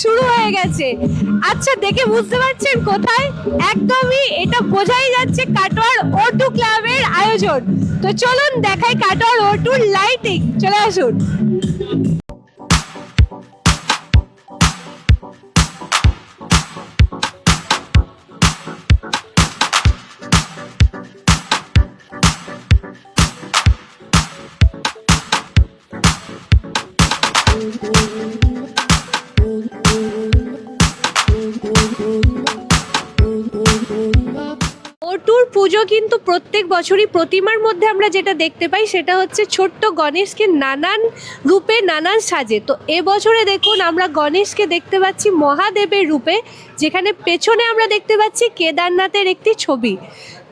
শুরু হয়ে গেছে। আচ্ছা দেখে বুঝতে পারছেন কোথায়? একদমই এটা বোঝাই যাচ্ছে কাটোয়ার ওটু ক্লাবের আয়োজন। তো চলুন দেখাই কাটোয়ার ওটুর লাইটিং। চলে আসুন। ওটুর পুজো কিন্তু প্রত্যেক বছরই প্রতিমার মধ্যে আমরা যেটা দেখতে পাই সেটা হচ্ছে ছোট্ট গণেশকে নানান রূপে নানান সাজে। তো এবছরে দেখুন আমরা গণেশকে দেখতে পাচ্ছি মহাদেবের রূপে, যেখানে পেছনে আমরা দেখতে পাচ্ছি কেদারনাথের একটি ছবি।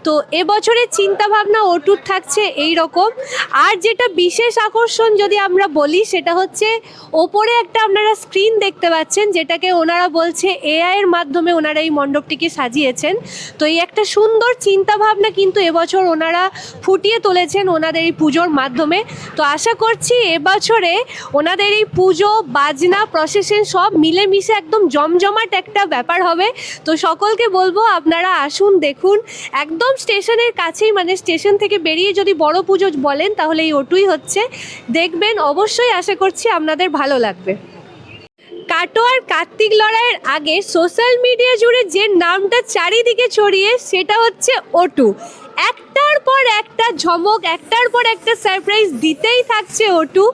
তো এবছরে চিন্তা ভাবনা ওটুর থাকছে এই রকম আর যেটা বিশেষ আকর্ষণ যদি আমরা বলি, সেটা হচ্ছে ওপরে একটা আপনারা স্ক্রিন দেখতে পাচ্ছেন, যেটাকে ওনারা বলছে এআই এর মাধ্যমে ওনারা এই মণ্ডপটিকে সাজিয়েছেন। তো এই একটা সুন্দর চিন্তা ভাবনা কিন্তু এবছর ওনারা ফুটিয়ে তুলেছেন ওনাদের এই পুজোর মাধ্যমে। তো আশা করছি এবছরে ওনাদের এই পুজো, বাজনা প্রসেশন সব মিলেমিশে একদম জমজমাট একটা ব্যাপার হবে। তো সকলকে বলব আপনারা আসুন, দেখুন। একদম স্টেশনের কাছেই মানে স্টেশন থেকে বেরিয়ে যদি বড় পুজো বলেন, তাহলে এই ওটুই হচ্ছে। দেখবেন, অবশ্যই আশা করছি আপনাদের ভালো লাগবে। কাটোয়ার কার্তিক লড়াইয়ের আগে সোশ্যাল মিডিয়া জুড়ে যে নামটা চারিদিকে ছড়িয়ে, সেটা হচ্ছে ওটু। একটার পর একটা ঝমক একটার পর একটা সারপ্রাইজ দিতেই থাকছে ওটু।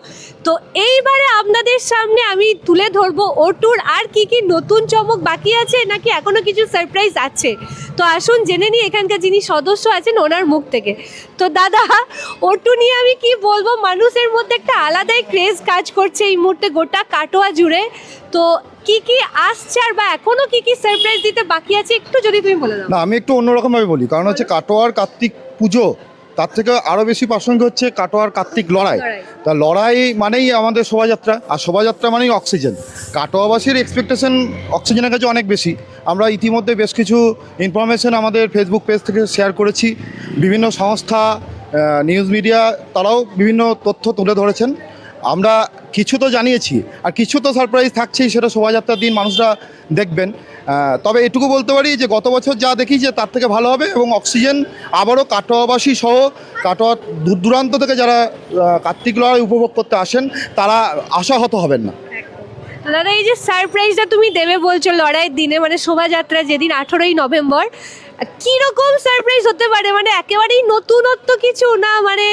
তো এইবারে আপনাদের সামনে আমি তুলে ধরবো ওটুর আর কি কি নতুন চমক বাকি আছে নাকি এখনও কিছু সারপ্রাইজ আছে? তো আসুন জেনে নিই এখানকার যিনি সদস্য আছেন ওনার মুখ থেকে। তো দাদা ওটু নিয়ে আমি কি বলব? মানুষের মধ্যে একটা আলাদাই ক্রেজ কাজ করছে এই মুহূর্তে গোটা কাটোয়া জুড়ে। তো কি কি আসছে আর বা এখনও কি কি সারপ্রাইজ দিতে বাকি আছে একটু যদি তুমি বলে দাও। না আমি একটু অন্যরকমভাবে বলি। কারণ হচ্ছে কাটোয়ার কার্তিক পুজো তার থেকে আরও বেশি প্রাসঙ্গিক হচ্ছে কাটোয়ার কার্তিক লড়াই। লড়াই। তা লড়াই মানেই আমাদের শোভাযাত্রা আর শোভাযাত্রা মানেই অক্সিজেন। কাটোয়াবাসীর এক্সপেকটেশন অক্সিজেনের কাছে অনেক বেশি। আমরা ইতিমধ্যে বেশ কিছু ইনফরমেশন আমাদের ফেসবুক পেজ থেকে শেয়ার করেছি। বিভিন্ন সংস্থা নিউজ মিডিয়া তারাও বিভিন্ন তথ্য তুলে ধরেছেন। আমরা কিছু তো জানিয়েছি, আর কিছু তো সারপ্রাইজ থাকছেই, সেটা শোভাযাত্রার দিন মানুষরা দেখবেন। তবে এটুকু বলতে পারি যে গত বছর যা দেখি যে তার থেকে ভালো হবে এবং অক্সিজেন আবারও কাটোয়াবাসী সহ কাটোয়া দূর দূরান্ত থেকে যারা কার্তিক লড়াই উপভোগ করতে আসেন, তারা আশাহত হবেন না। দাদা, এই যে সারপ্রাইজটা তুমি দেবে বলছো লড়াইয়ের দিনে মানে শোভাযাত্রা যেদিন আঠেরোই নভেম্বর কীরকম সারপ্রাইজ হতে পারে? মানে একেবারেই নতুনত্ব কিছু না মানে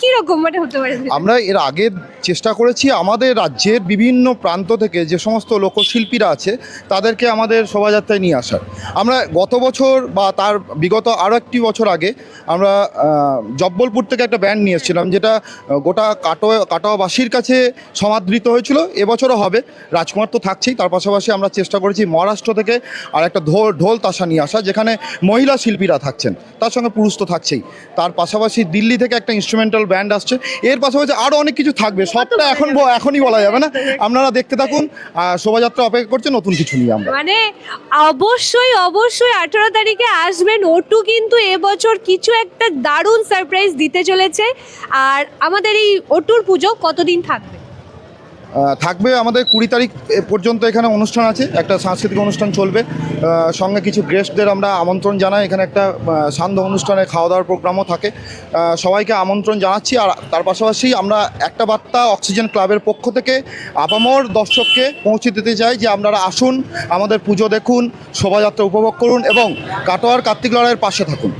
কীরকম মানে হতে পারে? আমরা এর আগে চেষ্টা করেছি আমাদের রাজ্যের বিভিন্ন প্রান্ত থেকে যে সমস্ত লোকশিল্পীরা আছে, তাদেরকে আমাদের শোভাযাত্রায় নিয়ে আসার। আমরা গত বছর বা তার বিগত আরও একটি বছর আগে আমরা জব্বলপুর থেকে একটা ব্যান্ড নিয়ে এসেছিলাম, যেটা গোটা কাটোয়া, কাটোয়াবাসীর কাছে সমাদৃত হয়েছিল। এবছরও হবে। রাজকুমার তো থাকছেই। তার পাশাপাশি আমরা চেষ্টা করেছি মহারাষ্ট্র থেকে আর একটা ঢোল ঢোল তাসা নিয়ে আসা, যেখানে মহিলা শিল্পীরা থাকছেন, তার সঙ্গে পুরুষ তো থাকছেই। তার পাশাপাশি দিল্লি থেকে একটা ইনস্ট্রুমেন্টাল ব্যান্ড আসছে, এর পাশাপাশি আরও অনেক কিছু থাকবে, সবটা এখন এখনই বলা যাবে না। আপনারা দেখতে থাকুন শোভাযাত্রা অপেক্ষা করছে নতুন কিছু নিয়ে আমরা। মানে অবশ্যই অবশ্যই আঠেরো তারিখে আসবেন, ওটু কিন্তু এবছর কিছু একটা দারুণ সারপ্রাইজ দিতে চলেছে। আর আমাদের এই ওটুর পুজো কতদিন থাকবে? থাকবে আমাদের কুড়ি তারিখ পর্যন্ত এখানে অনুষ্ঠান আছে, একটা সাংস্কৃতিক অনুষ্ঠান চলবে। সঙ্গে কিছু গেস্টদের আমরা আমন্ত্রণ জানাই, এখানে একটা সান্ধ্য অনুষ্ঠানে খাওয়া দাওয়ার প্রোগ্রামও থাকে। সবাইকে আমন্ত্রণ জানাচ্ছি, আর তার পাশাপাশি আমরা একটা বার্তা অক্সিজেন ক্লাবের পক্ষ থেকে আপামর দর্শককে পৌঁছে দিতে চাই যে আপনারা আসুন, আমাদের পুজো দেখুন, শোভাযাত্রা উপভোগ করুন এবং কাটোয়ার কার্তিক লড়াইয়ের পাশে থাকুন।